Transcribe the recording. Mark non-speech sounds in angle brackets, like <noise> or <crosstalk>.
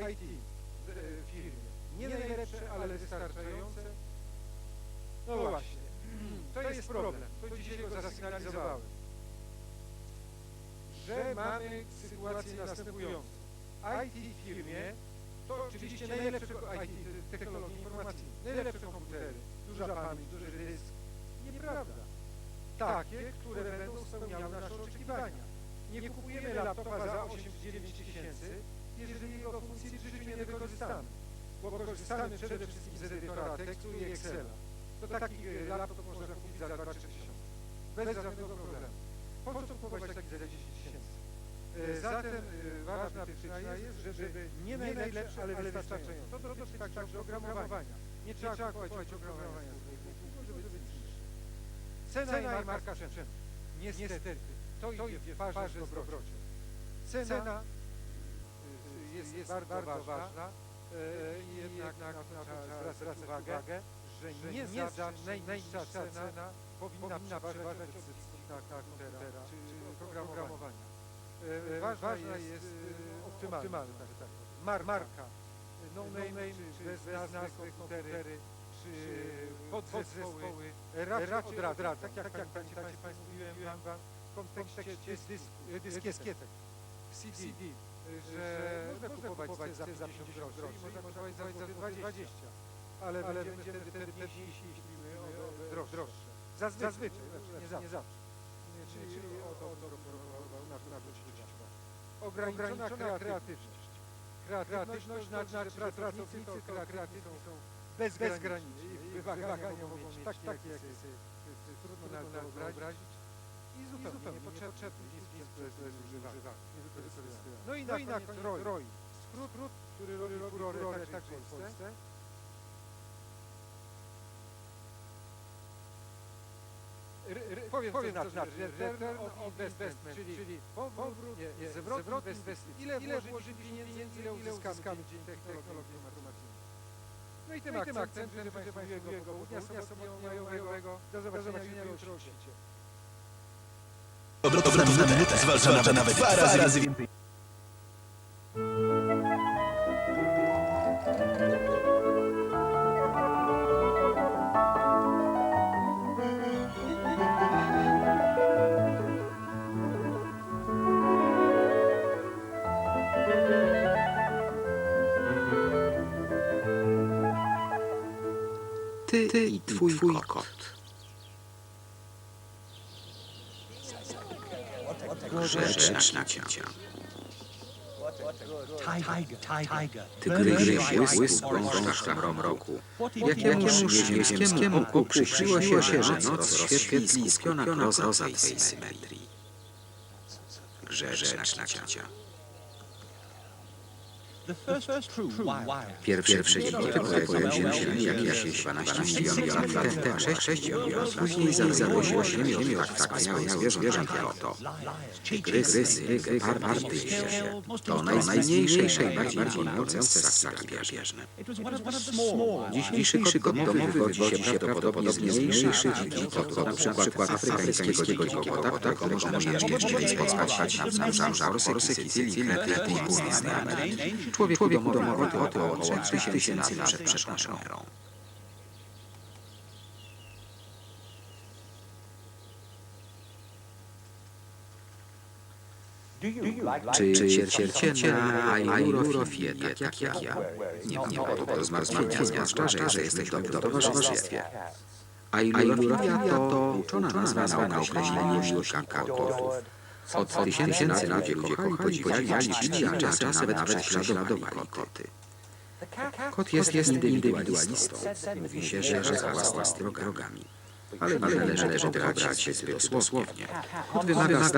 IT w w firmie. Nie najlepsze, ale wystarczające. No właśnie. <clears throat> To jest problem. To dzisiaj go zasygnalizowałem. Że mamy sytuację następującą. IT w firmie to oczywiście najlepsze IT, technologie informacyjne, najlepsze komputery, duża pamięć, duży dysk. Nieprawda. Takie, które będą spełniały nasze oczekiwania. Nie kupujemy laptopa za 8-9 tysięcy, jeżeli jego funkcji w życiu nie wykorzystamy. Bo korzystamy przede wszystkim z edytora tekstu i Excela. To taki e, laptop można kupić za 2-3 tysiące. Bez żadnego problemu. Po co kupować taki za 10 tysięcy? E, Zatem e, ważna przyczyna jest, żeby nie najlepsze, ale wystarczające. To dotyczy także oprogramowania. Nie trzeba kupować oprogramowania z żeby być niższe. Cena i marka sprzętu. Niestety, to idzie w parze z dobrocią. Cena jest, jest bardzo, bardzo ważna e, i jednak na to trzeba zwracać uwagę, że nie, nie zawsze najniższa cena powinna przeważać od zysku na komputera czy oprogramowania. E, Ważna jest e, optymalna, tak, tak. Mar, marka, no name, czy bez, bez nazwy komputery, czy podzespoły, raczej odradzać, tak jak, tak jak Państwu mówiłem wam, w kontekście dysk dyskietek, CD, że można kupować za 50 groszy i można kupować za złoty 20, ale, ale będziemy wtedy pewniejsi, jeśli o droższe. Zazwyczaj, znaczy nie zawsze. Nie zawsze. Czyli, czyli o to proponował nasz uczciwa. Ograniczona kreatywność. Kreatywność znaczy, że pracownicy to kreatywni są bezgraniczni. Ich wymagania mogą mieć takie, jakie jest trudno nawet wyobrazić i zupełnie niepotrzebne, No i na, no i na koniec ROI. ROI. Skrót, skrót, który robi furorę także w Polsce. Powiem, powiem co znaczy return of investment, czyli, czyli powrót, nie, zwrot, zwrot inwestycji. Ile, ile włożyli pieniędzy, ile uzyskamy dzięki technologii informacyjnej. No i tym no akcentem, akcentem że Państwu miłego południa sobotniego, majowego. Do zobaczenia jutro o świcie. Obrotów na minutę zwalcza nawet dwa razy więcej. Ty, ty i twój, twój kot. Grzeczna cicia. Tygrysie błyską w szarym roku. Jakiemuś niebieskiemu oku przyśniło się, że noc rozświetli spiona roza twej symetrii. Grzeczna cicia. Pierwsze dzieci pojawiły się jak jakieś 12 milionów lat temu, 6 milionów, później zarodziło się ziemią tak wspaniałe zwierząt jak to. Tygrysy, partyjsie, to najsmniejsze i najbardziej imponujące ssaki drapieżne. Dzisiejszy kot domowy wywodzi się prawdopodobnie z mniejszych dzikich kotów, na przykład afrykańskiego dzikiego kota, którego można jeszcze spotkać na Sorsy, Sycylii, Krety i Północnej Ameryki. Człowiek domowy koty około 3000 lat przed naszą erą. Czy ciercielciena ajurofie, tak jak ja? Nie mam powodu do zmartwienia, zwłaszcza, że jesteś w dobrym towarzystwie. Ajurofia to uczona nazwa na określenie miłośnika kotów. Od tysięcy lat ludzie kochali, podziwiali czcili, a czasem nawet prześladowali koty. Kot jest, jest indywidualistą. Mówi się, że za własnymi drogami. Ale nie należy tego brać zbyt dosłownie. Kot wymaga